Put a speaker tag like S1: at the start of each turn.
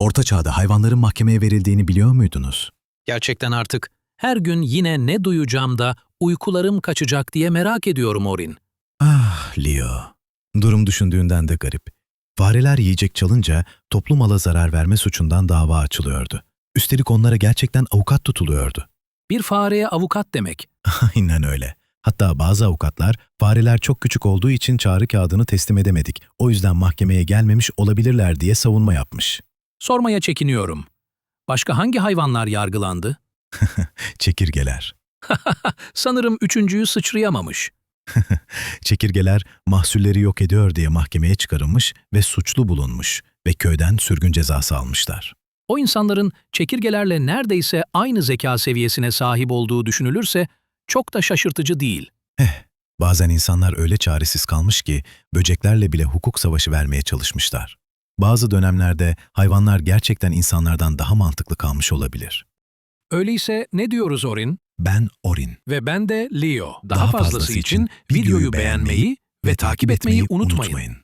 S1: Orta çağda hayvanların mahkemeye verildiğini biliyor muydunuz?
S2: Gerçekten artık her gün yine ne duyacağım da uykularım kaçacak diye merak ediyorum Orin.
S1: Ah Leo. Durum düşündüğünden de garip. Fareler yiyecek çalınca toplum mala zarar verme suçundan dava açılıyordu. Üstelik onlara gerçekten avukat tutuluyordu.
S2: Bir fareye avukat demek.
S1: Aynen öyle. Hatta bazı avukatlar fareler çok küçük olduğu için çağrı kağıdını teslim edemedik. O yüzden mahkemeye gelmemiş olabilirler diye savunma yapmış.
S2: Sormaya çekiniyorum. Başka hangi hayvanlar yargılandı?
S1: Çekirgeler.
S2: Sanırım üçüncüyü sıçrayamamış.
S1: Çekirgeler mahsulleri yok ediyor diye mahkemeye çıkarılmış ve suçlu bulunmuş ve köyden sürgün cezası almışlar.
S2: O insanların çekirgelerle neredeyse aynı zeka seviyesine sahip olduğu düşünülürse çok da şaşırtıcı değil.
S1: Bazen insanlar öyle çaresiz kalmış ki böceklerle bile hukuk savaşı vermeye çalışmışlar. Bazı dönemlerde hayvanlar gerçekten insanlardan daha mantıklı kalmış olabilir.
S2: Öyleyse ne diyoruz Orin?
S1: Ben Orin.
S2: Ve ben de Leo. Daha,
S1: Daha
S2: fazlası,
S1: fazlası
S2: için videoyu beğenmeyi ve takip etmeyi unutmayın.
S1: unutmayın.